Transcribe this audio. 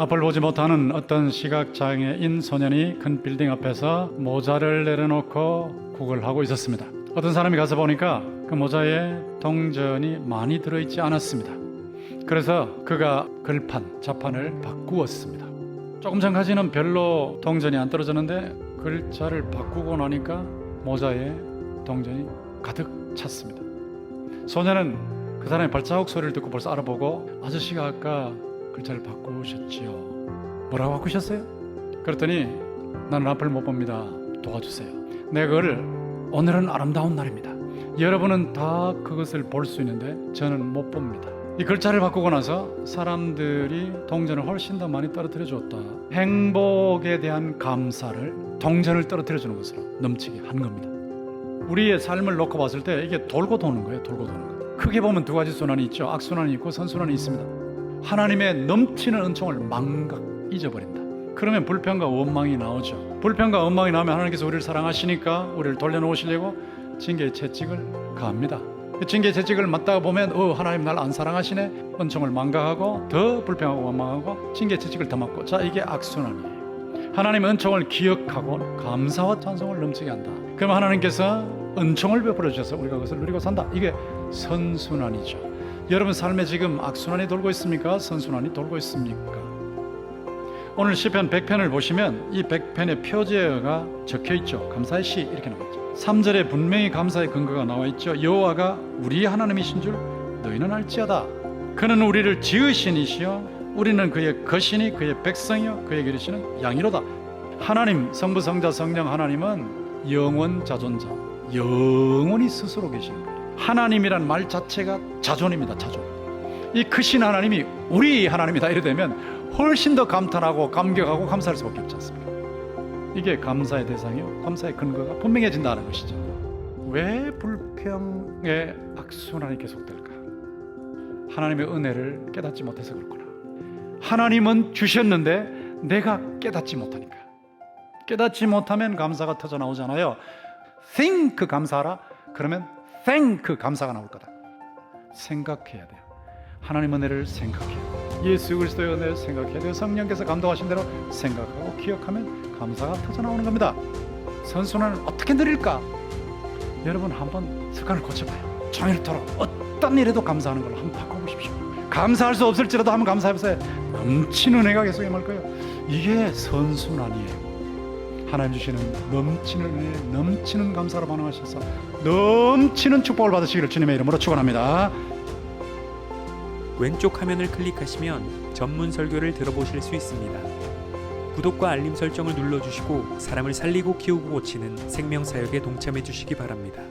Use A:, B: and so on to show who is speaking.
A: 앞을 보지 못하는 어떤 시각장애인 소년이 큰 빌딩 앞에서 모자를 내려놓고 구걸하고 있었습니다. 어떤 사람이 가서 보니까 그 모자에 동전이 많이 들어있지 않았습니다. 그래서 그가 글판, 자판을 바꾸었습니다. 조금 전까지는 별로 동전이 안 떨어졌는데 글자를 바꾸고 나니까 모자에 동전이 가득 찼습니다. 소년은 그 사람의 발자국 소리를 듣고 벌써 알아보고 아저씨가 아까 글자를 바꾸셨지요. 뭐라고 바꾸셨어요? 그랬더니 나는 앞을 못 봅니다. 도와주세요. 내 그걸 오늘은 아름다운 날입니다. 여러분은 다 그것을 볼 수 있는데 저는 못 봅니다. 이 글자를 바꾸고 나서 사람들이 동전을 훨씬 더 많이 떨어뜨려 줬다. 행복에 대한 감사를 동전을 떨어뜨려 주는 것으로 넘치게 한 겁니다. 우리의 삶을 놓고 봤을 때 이게 돌고 도는 거예요. 돌고 도는 거. 크게 보면 두 가지 순환이 있죠. 악순환이 있고 선순환이 있습니다. 하나님의 넘치는 은총을 망각 잊어버린다. 그러면 불평과 원망이 나오죠. 불평과 원망이 나오면 하나님께서 우리를 사랑하시니까 우리를 돌려놓으시려고 징계의 채찍을 가합니다. 그 징계의 채찍을 맞다가 보면 어 하나님 날 안 사랑하시네 은총을 망각하고 더 불평하고 원망하고 징계의 채찍을 더 맞고 자 이게 악순환이에요. 하나님 은총을 기억하고 감사와 찬송을 넘치게 한다. 그럼 하나님께서 은총을 베풀어 주셔서 우리가 그것을 누리고 산다. 이게 선순환이죠. 여러분 삶에 지금 악순환이 돌고 있습니까? 선순환이 돌고 있습니까? 오늘 시편 100편을 보시면 이 100편의 표제어가 적혀 있죠. 감사의 시 이렇게 나와 있죠. 3절에 분명히 감사의 근거가 나와 있죠. 여호와가 우리 하나님이신 줄 너희는 알지어다. 그는 우리를 지으신 이시여 우리는 그의 거신이 그의 백성이요 그의 기르시는 양이로다. 하나님 성부 성자 성령 하나님은 영원 자존자 영원히 스스로 계시는. 하나님이란 말 자체가 자존입니다. 자존. 이 크신 하나님이 우리 하나님이다 이래 되면 훨씬 더 감탄하고 감격하고 감사할 수밖에 없지 않습니까? 이게 감사의 대상이요 감사의 근거가 분명해진다는 것이죠. 왜 불평의 악순환이 계속될까? 하나님의 은혜를 깨닫지 못해서 그렇구나. 하나님은 주셨는데 내가 깨닫지 못하니까. 깨닫지 못하면 감사가 터져 나오잖아요. think 감사하라. 그러면 thank 감사가 나올 거다. 생각해야 돼요. 하나님 은혜를 생각해야 돼요. 예수 그리스도의 은혜를 생각해야 돼요. 성령께서 감동하신 대로 생각하고 기억하면 감사가 터져 나오는 겁니다. 선순환을 어떻게 누릴까? 여러분 한번 습관을 고쳐봐요. 종일토록 어떤 일에도 감사하는 걸로 한번 바꿔보십시오. 감사할 수 없을지라도 한번 감사해보세요. 넘치는 은혜가 계속 임할 거예요. 이게 선순환이에요. 하나님 주시는 넘치는 은혜, 넘치는 감사로 반응하셔서 넘치는 축복을 받으시기를 주님의 이름으로 축원합니다.
B: 왼쪽 화면을 클릭하시면 전문 설교를 들어보실 수 있습니다. 구독과 알림 설정을 눌러주시고 사람을 살리고 키우고 고치는 생명사역에 동참해 주시기 바랍니다.